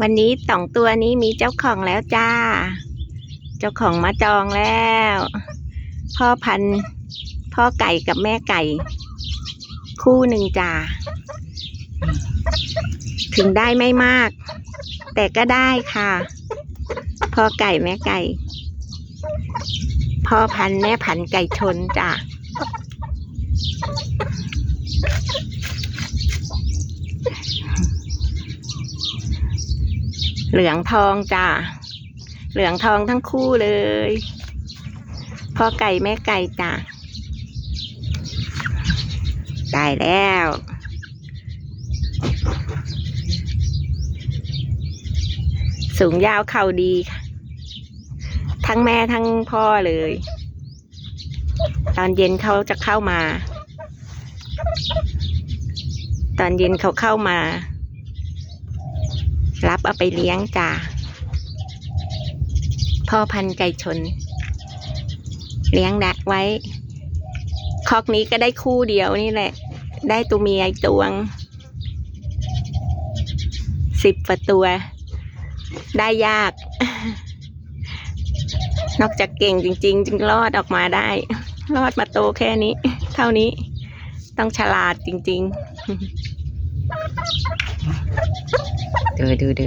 วันนี้สองตัวนี้มีเจ้าของแล้วจ้า เจ้าของมาจองแล้ว พ่อพันธุ์พ่อไก่กับแม่ไก่ คู่หนึ่งจ้า ถึงได้ไม่มาก แต่ก็ได้ค่ะ พ่อไก่แม่ไก่ พ่อพันธุ์แม่พันธุ์ไก่ชนจ้า เหลืองทองจ้าเหลืองทองทั้งคู่เลยพ่อไก่แม่ไก่จ้าได้แล้ว สูงยาวเข่าดีค่ะ ทั้งแม่ทั้งพ่อเลย ตอนเย็นเขาจะเข้ามา ตอนเย็นเขาเข้ามา รับเอาไปเลี้ยงจ้าพ่อพันไก่ชน เลี้ยงดักไว้ คอกนี้ก็ได้คู่เดียวนี่แหละ ได้ตัวเมียอีกตัวงสิบกว่าตัว ได้ยาก นอกจากเก่งจริง ๆ จึงรอดออกมาได้ รอดมาโตแค่นี้ เท่านี้ต้องฉลาดจริง ๆ ดูดูดู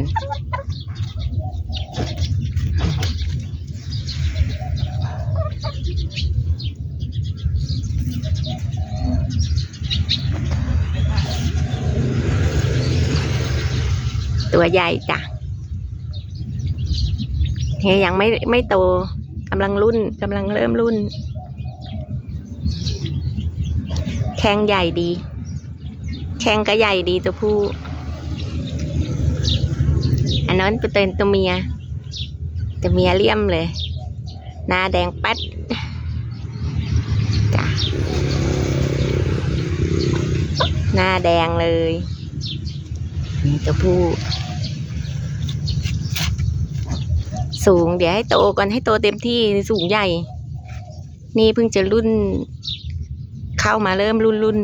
ตัวใหญ่จ้ะเฮยยังไม่ไม่โตกำลังรุ่นกำลังเริ่มรุ่น แข้งใหญ่ดี แข้งก็ใหญ่ดีตัวผู้ อันนั้นเป็นตัวเมีย ตัวเมียเลี่ยมเลย หน้าแดงป๊ดจ้ะหน้าแดงเลย นี่ตัวผู้ สูงเดี๋ยวให้โตก่อนให้โตเต็มที่สูงใหญ่ นี่เพิ่งจะรุ่น เข้ามาเริ่มรุ่นรุ่น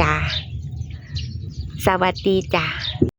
จ้าสวัสดีจ้า